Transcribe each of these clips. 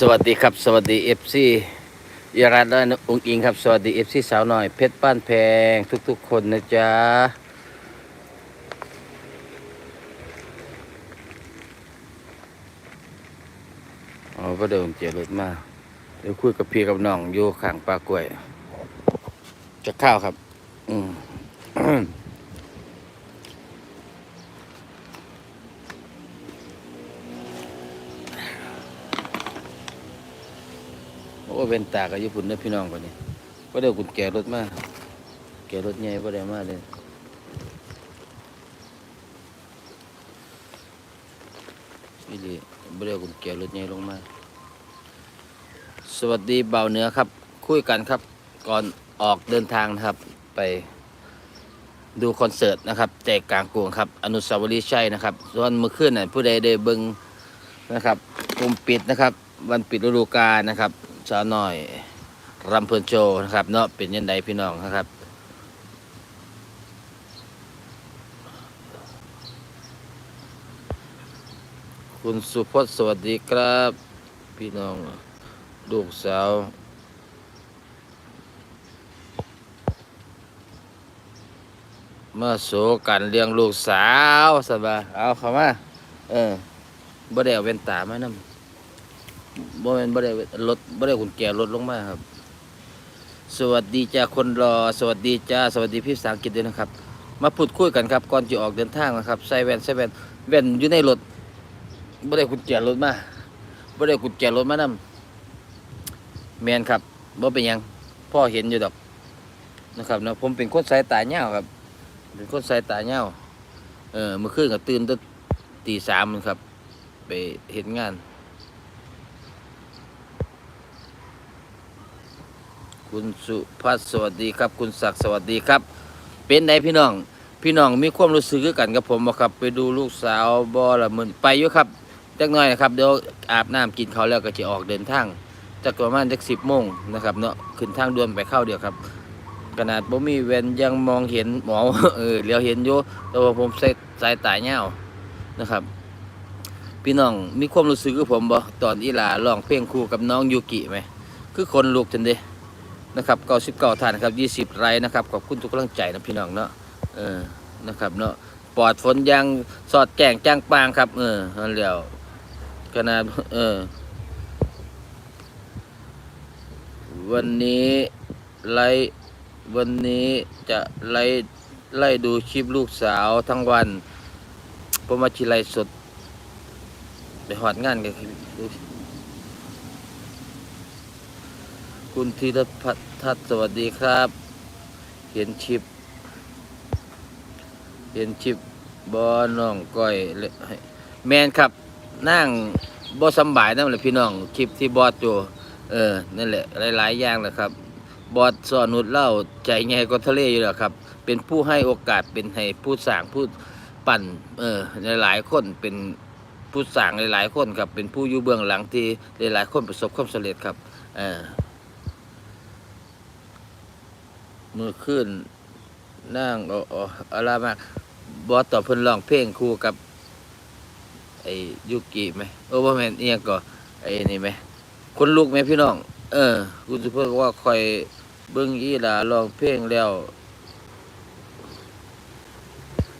สวัสดีครับ สวัสดีเอฟซียารัตและองค์อิงครับ สวัสดีเอฟซีสาวหน่อยเพชรป้านแพงทุกๆคนนะจ๊ะอ๋อก็เดินเจียรถมาเดี๋ยวคุยกับพี่กับน้องอยู่ข้างปลากล้วย จะข้าวครับ อืม อ้เป็นตากับญี่ปุ่นเด้พี่น้องคนนี้ก็เดี๋ยวกุญแจรถมาแก่รถใหญ่ก็ได้มาเลยนี่ดิบ่ได้เอากุญแจรถใหญ่ลงมา สวัสดีเบาเนื้อครับ คุยกันครับ ก่อนออกเดินทางนะครับ ไปดูคอนเสิร์ตนะครับแจกกลางกรุงครับ อนุสาวรีย์ชัยนะครับส่วนเมื่อคืนน่ะผู้ใดได้เบิ่งนะครับกลุ่มปิดนะครับ วันปิดฤดูกาลนะครับ สาวน้อยรำเพลินโชว์นะครับเนาะเป็นยันใดพี่น้องนะครับคุณสุพจน์สวัสดีครับ พี่น้องลูกสาว มาโสกันเลี้ยงลูกสาวสบายเอาเข้ามา เออบ่ได้เอาเว้นตามานำ บ่แม่นบ่ได้รถบ่ได้กุญแจรถลงมาครับ สวัสดีจ้าคนรอ สวัสดีจ้าสวัสดีพี่ภาษาอังกฤษด้วยนะครับ มาพูดคุยกันครับก่อนจะออกเดินทางนะครับใส่แว่นใส่แว่นแว่นอยู่ในรถบ่ได้กุญแจรถมาบ่ได้กุญแจรถมานำแม่นครับบ่เป็นยังพ่อเห็นอยู่ดอกนะครับนะผมเป็นคนสายตาเหี่ยวครับเป็นคนสายตาเหี่ยวเออเมื่อคืนก็ตื่นตั้งตีสามครับ ไปเห็นงาน คุณสุพัฒน์สวัสดีครับ คุณศักดิ์สวัสดีครับ เป็นไดพี่น้อง พี่น้องมีความรู้สึกคือกันกับผมบ่ครับ ไปดูลูกสาวบ่ละมึนไปอยู่ครับจักหน่อยนะครับเดี๋ยวอาบน้ำกินข้าวแล้วก็จะออกเดินทางจักประมาณจักสิบโมงนะครับเนาะขึ้นทางด่วนไปเข้าเดียวครับขนาดบ่มีแว่นยังมองเห็นหมอเออเลี้ยวเห็นอยู่แต่ว่าผมใส่สายตาเหี่ยนะครับ พี่น้องมีความรู้สึกคือผมบ่ตอนอีหลาร้องเพลงคู่กับน้องยูกิไหมคือคนลูกจังเด้ นะครับเก้าสิบเก้าท่านนะครับยี่สิบไรนะครับขอบคุณทุกกำลังใจนะพี่น้องเนาะเออนะครับเนาะปลอดฝนยางสอดแก่งจ้างปางครับ เออนั่นเดียวขนาดเออ วันนี้ไล่วันนี้จะไล่ไล่ดูคลิปลูกสาวทั้งวันผมมาชิไลสด ไปหอดงานกันดู คุณธีรพัฒน์ทัศสวัสดีครับ เห็นชิป เห็นชิปบอน้องก้อยเลยให้แมนครับนั่งบอสำบายนั่นแหละพี่น้องคลิปที่บอสอยู่เออนั่นแหละหลาย ๆ อย่างแหละครับ บอสสอนนุดเล่าใจใหญ่ก็ทะเลอยู่แล้วครับ เป็นผู้ให้โอกาสเป็นให้ผู้สร้างผู้ปั่นเออหลายๆคนเป็นผู้สร้างหลายๆคนครับเป็นผู้อยู่เบื้องหลังที่หลายๆคนประสบความสำเร็จครับเออ มือขึ้นนั่งอาเออะไรมากบอสต่อเพิ่นร้องเพลงคู่กับ ไอ้ยุกิไหมเออว่าแม่นเอียงก็ไอ้นี่ไหมคนลูกไหมพี่น้อง เออกูจะเพิ่งว่าคอยเบิ่งอีหลาร้องเพลงแล้ว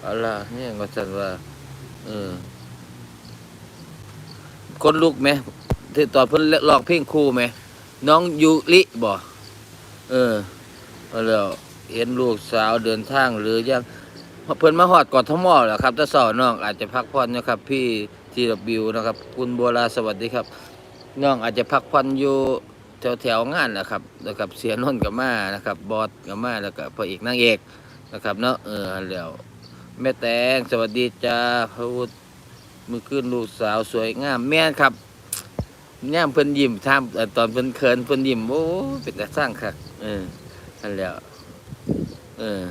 เอาล่ะเนี่ยก็จันว่าเออคนลูกไหมที่ตอนเพิ่นร้องเพลงคู่ไหมน้องยูริบ่เออเอา แล้วเห็นลูกสาวเดินทางหรือยังเพิ่นมาฮอดก่อนทมอแล้วครับถ้าสาวน้องอาจจะพักผ่อนนะครับ พี่ทีดบิวนะครับ คุณโบัวลาสวัสดีครับน้องอาจจะพักผ่อนอยู่แถวแถวๆงานนะครับนะครับ เสียนนกับมานะครับ บอสกับมาแล้วก็พระเอกนางเอกนะครับเนาะเออแล้วแม่แตงสวัสดีจ้าพระวุฒิมือขึ้นลูกสาวสวยงามแม่นครับย่ามเพิ่นยิ้มท่ามตอนเพิ่นเขินเพิ่นยิ้มโอ้เป็นแต่สร้างคักเออ นั่นแหล้วเออ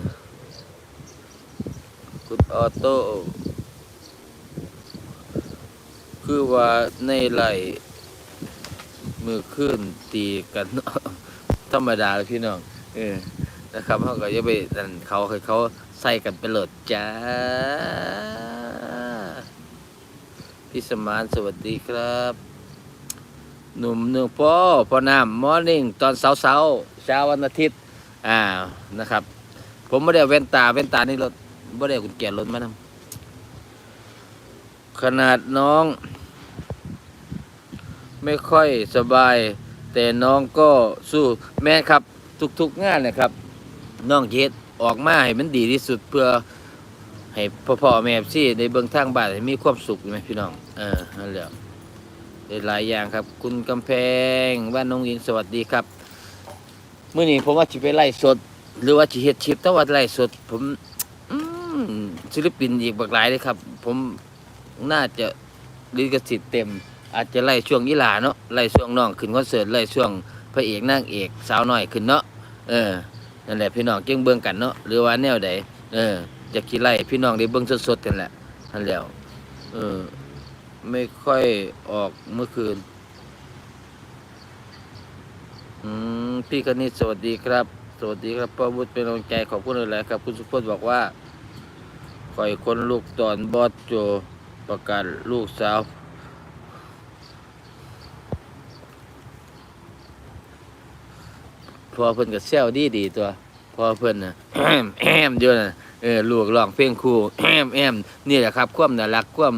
คุณออโต้คือว่าในไหลมือขึ้นตีกันธรรมดาเลยพี่น้องเออนะครับเขาก็จะไปนั่นเขาให้เขาใส่กันไปโหลดจ้า พี่สมานสวัสดีครับ หนุ่มหนึ่งพ่อพ่อน้ำมอร์นิ่งตอนเช้าเช้าเช้าวันอาทิตย์ อ่านะครับ ผมไม่ได้เอาแว่นตาแว่นตานี่รถไม่ได้กุญแจรถมานำขนาดน้อง ไม่ค่อยสบาย แต่น้องก็สู้แม่ครับ ทุกๆงานนะครับ น้องเฮ็ดออกมาให้มันดีที่สุดเพื่อให้พ่อพ่อแม่ซี่ในเบื้องทางบ้านให้มีความสุขไหมพี่น้อง เออนั่นแหละได้หลายอย่างครับ คุณกำแพงบ้านน้องยิงสวัสดีครับ มื่อนี้ผมว่าจิไปไล่สด หรือว่าจิเฮ็ดชิปแต่ว่าไล่สด ผมศิลปินอีกบักหลายเลยครับ ผมน่าจะลิขสิทธิ์เต็ม อาจจะไล่ช่วงยีหลาเนาะไล่ช่วงน้องขึ้นคอนเสิร์ตไล่ช่วงพระเอกนางเอกสาวน้อยขึ้นเนาะเออนั่นแหละพี่น้องเจึงเบิ่งกันเนาะหรือว่าแนวใดเออจะกี่ไล่พี่น้องได้เบิ่งสดๆกันแหละนั่นแล้วเออไม่ค่อยออกเมื่อคืน อืมพี่คณิตสวัสดีครับ สวัสดีครับพ่อวุฒิเป็นกำลังใจขอบคุณหลายๆครับ คุณสุพจน์บอกว่าคอยคนลูกตอนบอสโจประกาศลูกสาว พอเพิ่นก็แซวดีดีตัว พอเพิ่นน่ะแอมแอมอยู่น่ะเออลูกร้องเพลงครูแอมแอมนี่แหละครับ ความน่ารักความ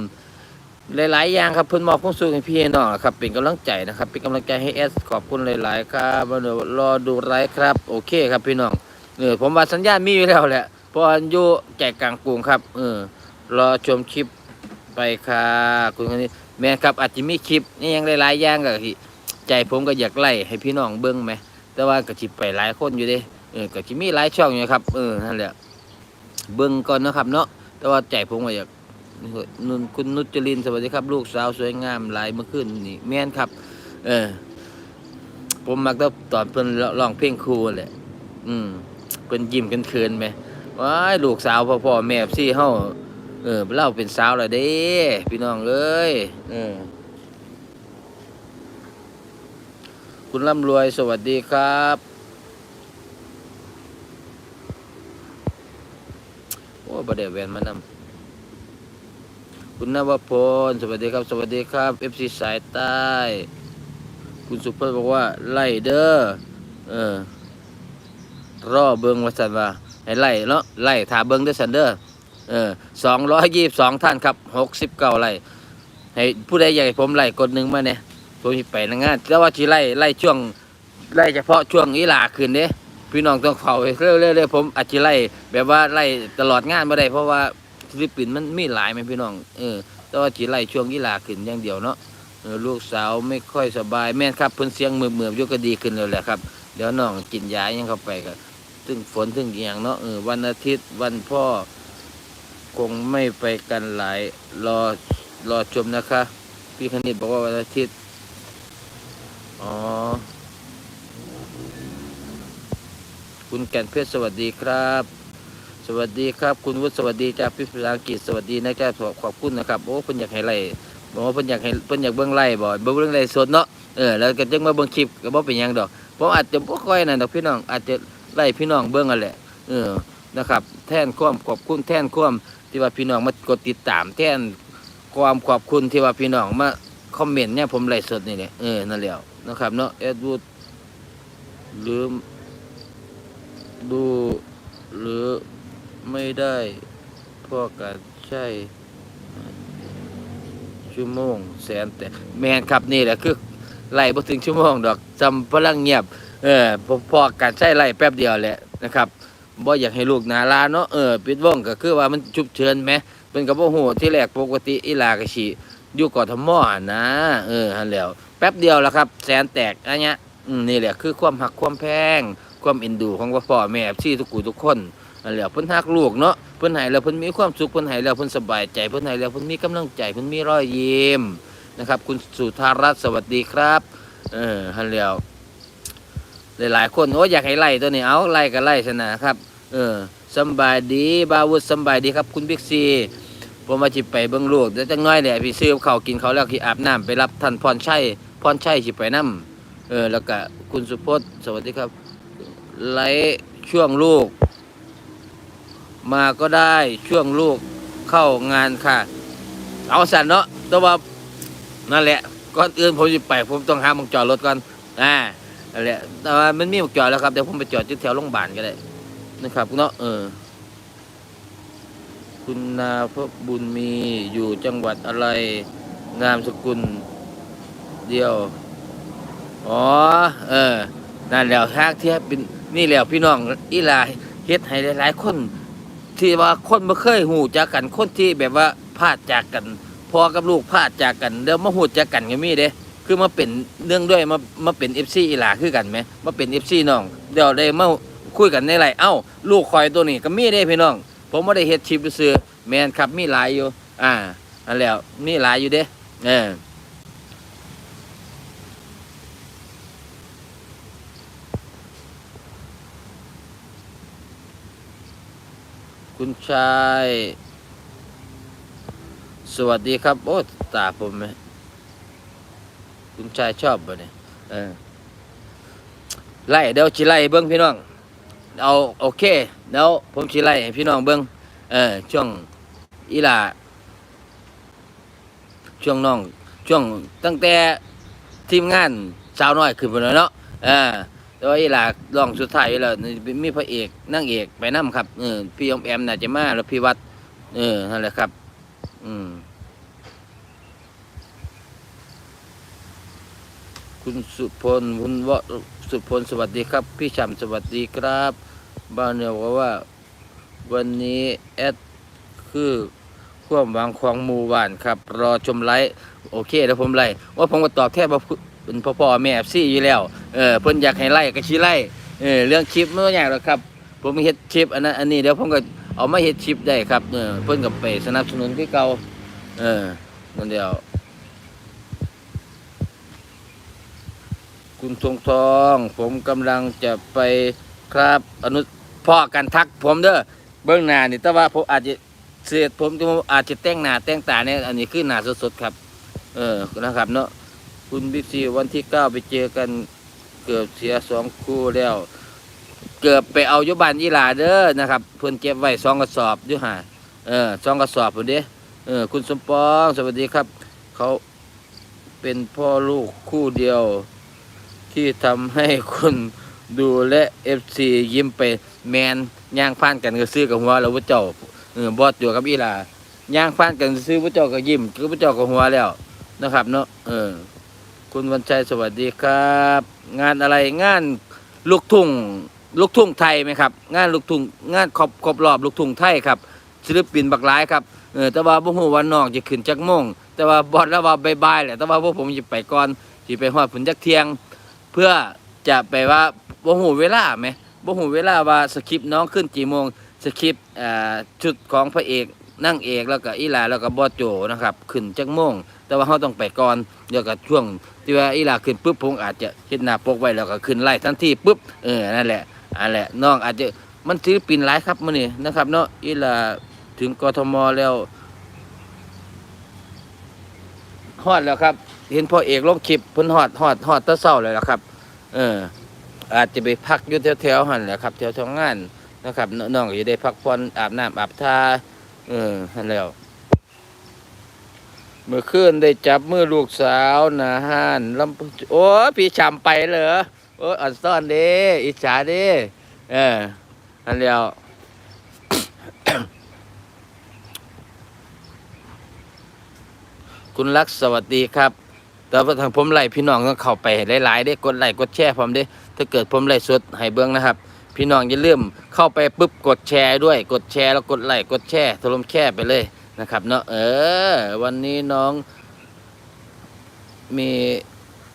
หลายๆอย่างครับเพิ่อนมอบความสุขให้พี่น้องครับ เป็นกำลังใจนะครับ เป็นกำลังใจให้เอสขอบคุณหลายๆครับมาดูรอดูไลฟ์ครับ โอเคครับพี่น้องเออผมว่าสัญญาณมีอยู่แล้วแหละพราะว่าอยู่ใจกกลางกรุงครับเออรอชมคลิปไปค่ะคุณคนนี้แม่นครับอาจจะมีคลิปนี่ยังหลายๆอย่างก็ที่ใจผมก็อยากไล่ให้พี่น้องเบิ่งไหมแต่ว่าก็จิบไปหลายคนอยู่เด้เออก็จิมีหลายช่องอยู่ครับเออนั่นแหละเบิ่งก่อนนะครับเนาะแต่ว่าใจผมก็อยาก นุนคุณนุจรินสวัสดีครับ ลูกสาวสวยงามหลายเมื่อคืนนี่แม่นครับ เออ ผมมักแต่ตอนเพิ่นร้องเพลงครูแหละ อืมเพิ่นยิ้มกันเคินไหมว้ายลูกสาวพ่อพ่อแม่ซี่เฮาเออเล่าเป็นสาวแล้วเด้ พี่น้องเอ้ยเออคุณร่ำรวยสวัสดีครับ โอ้ประเดี๋ยวแวนมานำ คุณนวพลสวัสดีครับ สวัสดีครับเอฟซีสายใต้ คุณสุภาพบอกว่า ไล่เด้อเออรอเบิงว่าสันว่าให้ไล่เนาะไล่ถาเบิงเด้อสันเด้อเออสองร้อยยี่สิบสองท่านครับหกสิบเก้าไล่ให้ผู้ใดอยากให้ผมไล่กดหนึ่งมาเนี่ยผมสิไปนะงานแต่ว่าชีไล่ไล่ช่วงไล่เฉพาะช่วงอีหลาขึ้นเด้พี่น้องต้องเฝ้าเรื่อยๆเรื่อยๆผมอาจจะไล่แบบว่าไล่ตลอดงานไม่ได้เพราะว่า ศิลปินมันมีหลายไหมพี่น้องเออแต่ว่าจีไล่ช่วงอีลาขึ้นอย่างเดียวเนาะลูกสาวไม่ค่อยสบายแม่ครับเพิ่นเสียงเมือเมือๆอยู่ก็ดีขึ้นแล้วแหละครับเดี๋ยวน้องกินยายังเข้าไปก็ถึงฝนถึงอย่างเนาะเออวันอาทิตย์วันพ่อ คงไม่ไปกันหลายรอรอชมนะคะ พี่คณิตบอกว่าวันอาทิตย์ อ๋อ คุณแก่นเพชรสวัสดีครับ สวัสดีครับ คุณวุฒิสวัสดีจากพิษภาษาอังกฤษสวัสดีนะครับขอขอบคุณนะครับโอ้เพิ่นอยากให้ไล่บอกว่าเพิ่นอยากให้เพิ่นอยากเบิ่งไล่บ่เบิ่งไล่สดเนาะเออแล้วก็จึงมาเบิ่งคลิปก็บ่เป็นหยังดอกผมอาจจะบ่ค่อยนั่นดอกพี่น้องอาจจะไล่พี่น้องเบิ่งกันแหละเออนะครับ แทนความขอบคุณแทนความที่ว่าพี่น้องมากดติดตาม แทนความขอบคุณที่ว่าพี่น้องมาคอมเมนต์เนี่ยผมไล่สดนี่แหละเออนั่นแหละนะครับเนาะเอ็ดวูดหรือดูหรือ ไม่ได้พอกันใช่ชั่วโมง แสนแต่แมนครับนี่แหละคือไล่บ่ถึงชั่วโมงดอกจำพลังเงียบ เออพอพอกันใช้ไล่แป๊บเดียวแหละนะครับบ่อยากให้ลูกนาลาเนาะเออปิดว่องก็คือว่ามันฉุบเชิญไหมเป็นกับบ่ฮู้ที่แรกปกติอีลากระสิอยู่กอทมหั่นนะเออหั่นแล้ว แป๊บเดียวแล้วครับ แสนแตกอันเนี้ยนี่แหละคือความหักความแพง ความเอ็นดูของพ่อแม่ที่ทุกกูทุกคน นั่นแหละเพิ่นฮักลูกเนาะเพิ่นให้แล้วเพิ่นมีความสุขเพิ่นให้แล้วเพิ่นสบายใจเพิ่นให้แล้วเพิ่นมีกำลังใจเพิ่นมีรอยยิ้มนะครับ คุณสุธารัตน์สวัสดีครับเออฮันแล้วหลายๆคนโอ้อยากให้ไล่ตัวนี้เอาไล่ก็ไล่ชนะครับ เออสบายดีบาวุฒสบายดีครับ คุณบิ๊กซีผมมาจิไปเบิ่งลูกเดี๋ยวจังน้อยแหละพี่ซื้อข้ากินเขาแล้วที่อาบน้ำไปรับท่านพรชัยพรชัยสิไปนํเออแล้วก็คุณสุพจน์สวัสดีครับ ไลฟ์ช่วงลูก มาก็ได้ช่วงลูกเข้างานค่ะ เอาสันเนาะแต่ว่านั่นแหละก่อนอื่นผมจะไปผมต้องหาหมองจอดรถก่อนอ่าอะไรแต่ว่ามันมีหมองจอดแล้วครับเดี๋ยวผมไปจอดที่แถวโรงพยาบาลก็ได้นะครับเนาะเออ คุณนาพบุญมีอยู่จังหวัดอะไรนามสกุลเดียว อ๋อ เออ นั่นแล้วทากเทียบเป็นนี่แล้วพี่น้องอีลาเฮ็ดให้หลายๆคน ที่ว่าคนบ่เคยหูจักกันคนที่แบบว่าพลาดจากกันพ่อกับลูกพลาดจากกันเดี๋ยวมาหูจักกันก็มีเด้คือมาเป็นเรื่องด้วยมามาเป็น FC อีหลาคือกันไหมมาเป็น FC น้องเดี๋ยวได้มาคุยกันในไรเอ้า ลูกคอยตัวนี้ก็มีเด้พี่น้อง ผมบ่ได้เฮ็ดคลิปซื่อแมนครับมีหลายอยู่ อ่าอันแล้วมีหลายอยู่เด้เออ คุณชาย สวัสดีครับ โอ้ตาผมไหมคุณชายชอบบ่เนี่ยเออไล่เดี๋ยวชิไล่เบิ้งพี่น้องเอาโอเคเดี๋ยวผมชิไล่ให้พี่น้องเบิ้งเออช่วงอีหลาช่วงน้อง ช่วงตั้งแต่ทีมงานสาวน้อยขึ้นไปแล้วเนาะเออ แต่ว่าอีหลาลองสุดท้ายแล้วนี่มีพระเอกนางเอกไปนํครับเออพี่อมแอมน่าจะมาแล้วพี่วัด เออนั่นแหละครับ อืม คุณสุพลคุณวสุพลสวัสดีครับ พี่ฉ่ำสวัสดีครับบ้านเนี่ยบอกว่า วันนี้แอดคือควมวังของมู่บ้านครับ รอชมไลฟ์โอเคแล้วผมไล่ว่าผมก็ตอบแทบว่ เป็นพ่อพ่อแม่ซี่อยู่แล้วเออเพิ่นอยากให้ไล่ก็ชี้ไล่เออเรื่องคลิปไม่ต้องอยางหรอกครับ ผมเฮ็ดคลิปอันนั้นอันนี้เดี๋ยวผมก็เอามาเฮ็ดคลิปได้ครับเออเพิ่นก็ไปสนับสนุนคือเก่าเออนั่นเดียว คุณทงทอง ผมกำลังจะไปครับอนุพ่อกันทักผมเด้อเบื้องหน้านี่แต่ว่าผมอาจจะเสียผมจะอาจจะแต่งหน้าแต่งตาเนี่ยอันนี้คือหน้าสดๆครับ เออนะครับเนาะ คุณบิ๊กซีวันที่เก้าไปเจอกันเกือบเสียสองคู่แล้ว เกือบไปเอายุบานยีหลาเด้อนะครับ เพิ่อนเก็บไว้สองกระสอบอยู่ห่าเออสองกระสอบพุ่นเด้เออคุณสมปองสวัสดีครับ เขาเป็นพ่อลูกคู่เดียว ที่ทำให้คนดูและเอฟซียิ้มไปแมนย่างผ่านกันก็ซื้อกับหัวแล้วพระเจ้าเออบอดอยู่กับอีหลาย่างผ่านกันซื้อพระเจ้าก็ยิ้มคือพระเจ้าก็หัวแล้วนะครับเนาะเออ คุณวันชัยสวัสดีครับ งานอะไรงานลูกทุ่งลูกทุ่งไทยไหมครับ งานลูกทุ่งงานครบครบรอบลูกทุ่งไทยครับศิลปินบักหลายครับเออแต่ว่าบ่ฮู้วันนอกจะขึ้นจักโมงแต่ว่าบอดแล้วว่าบายๆแหละแต่ว่าพวกผมสิไปก่อนสิไปฮอดผุนจักเที่ยง เพื่อจะไปว่าบ่หูเวลาไหมบ่หูเวลาว่าสคริปต์น้องขึ้นกี่โมงสคริปต์อ่าชุดของพระเอก นั่งเอกแล้วก็อีลาแล้วก็บอโจนะครับขึ้นจักโมงแต่ว่าเขาต้องไปก่อนเดี๋ยวกับช่วงที่ว่าอีลาขึ้นปุ๊บผมอาจจะเฮ็ดหน้าปกไว้แล้วก็ขึ้นไล่ทันทีปุ๊บเออนั่นแหละอันแหละน้องอาจจะมันศิลปินหลายครับมื้อนี้นะครับเนาะอีลาถึงกทมแล้วฮอดแล้วครับ เห็นพ่อเอกลงคลิปเพิ่นฮอดฮอดฮอดตะเช้าเลยละครับ เออ อาจจะไปพักอยู่แถวๆหันแหละครับแถวทำงานนะครับน้องก็จะได้พักผ่อนอาบน้ำอาบทา เออหันแล้ว เมื่อคืนได้จับมือลูกสาวนาห้านลำโอ้พี่ฉ่ำไปเหรอโอ้อ่อนซ่อนเด้อิจฉาเด้เออหันแล้วคุณลักษณ์สวัสดีครับ แต่ว่าทางผมไล่พี่น้องต้องเข้าไปหลายๆได้กดไลค์กดแชร์ผมด้ถ้าเกิดผมไล่สดให้เบิ้องนะครับ พี่น้องอย่าลืมเข้าไปปุ๊บกดแชร์ด้วย กดแชร์แล้วกดไลค์กดแชร์ถล่มแชร์ไปเลยนะครับเนาะเออ วันนี้น้อง มี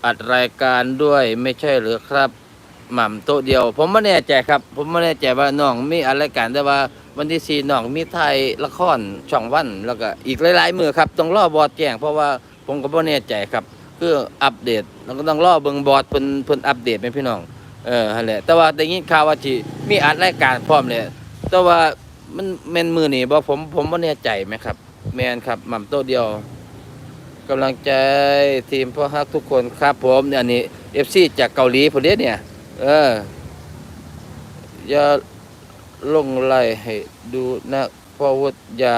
อัดรายการด้วยไม่ใช่หรือครับหม่ำโต๊ะเดียว ผมไม่แน่ใจครับ ผมไม่แน่ใจว่าน้องมีอัดรายการแต่ว่าวันที่สี่น้องมีไทยละครช่องวันแล้วก็อีกหลาย ๆ มือครับต้องรอบอดแจ้งเพราะว่าผมก็ไม่แน่ใจครับ คืออัปเดตเราก็ต้องรอเบิงบอร์ดเพิ่นเพิ่นอัปเดตเป็นพี่น้อง เออหั่นแหละ แต่ว่าได้ยินข่าวว่าสิมีอัดรายการพร้อมเลยแต่ว่ามันแม่นมือนี่บ่ผมผมบ่แน่ใจไหมครับ แม่นครับหม่ำโตเดียวกำลังใจทีมพ่อฮักทุกคนครับผมเนี่ยอันนี้ FC จากเกาหลีพุ่นเด้เนี่ย เออ อย่าลงไล่ให้ดูนะพราะว่าอย่า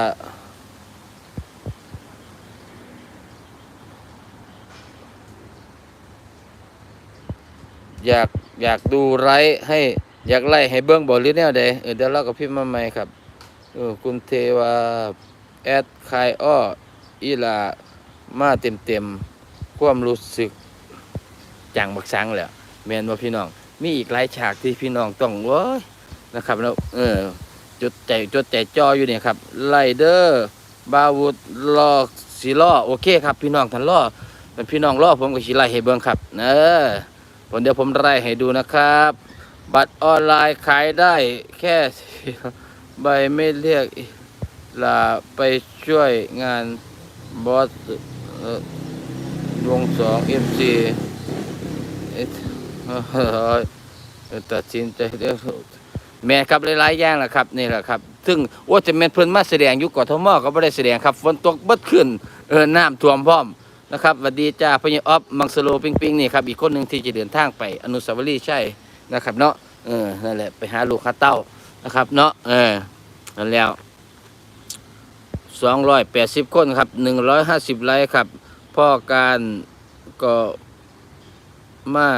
อยากอยากดูไลฟ์ให้อยากไล่ให้เบิ้องบอหรือแนวใดเออเดี๋ยวเราก็พิมพ์มาใหม่ครับเออคุณเทวาแอดคายอ้ออีลามาเต็มเต็มความรู้สึกจังบักสังแหล้วแมนว่าพี่น้อง มีอีกหลายฉากที่พี่น้องต้องเว้ยนะครับแล้วเออจดใจจดใจจออยู่เนี่ยครับไลเดอร์บาวุดลอกสีล้อโอเคครับ พี่น้องทันล้อเป็นพี่น้องล้อผมก็สิไล่ให้เบิ่งครับเออ ผมเดี๋ยวผมไล่ให้ดูนะครับ บัตรออนไลน์ขายได้แค่ใบไม่เรียกลาไปช่วยงานบอสวงสองเอ็มซีตัดสินใจเด้อแม่ครับหลายๆอย่างแหละครับนี่แหละครับ ซึ่งว่าจะแม่นเพิ่นมาแสดงอยู่กทมก็บ่ได้แสดงครับฝนตกเบิดขึ้นเออน้ำท่วมพร้อม นะครับสวัสดีจ้าพญออฟมังสโลปิงปิงนี่ครับอีกคนหนึ่งที่จะเดินทางไปอนุสาวรีย์ใช่นะครับเนาะเออนั่นแหละไปหาลูกหาเต้านะครับ เนาะเออนั่นแล้ว280คนครับ150ไลค์ครับพ่อการก็มา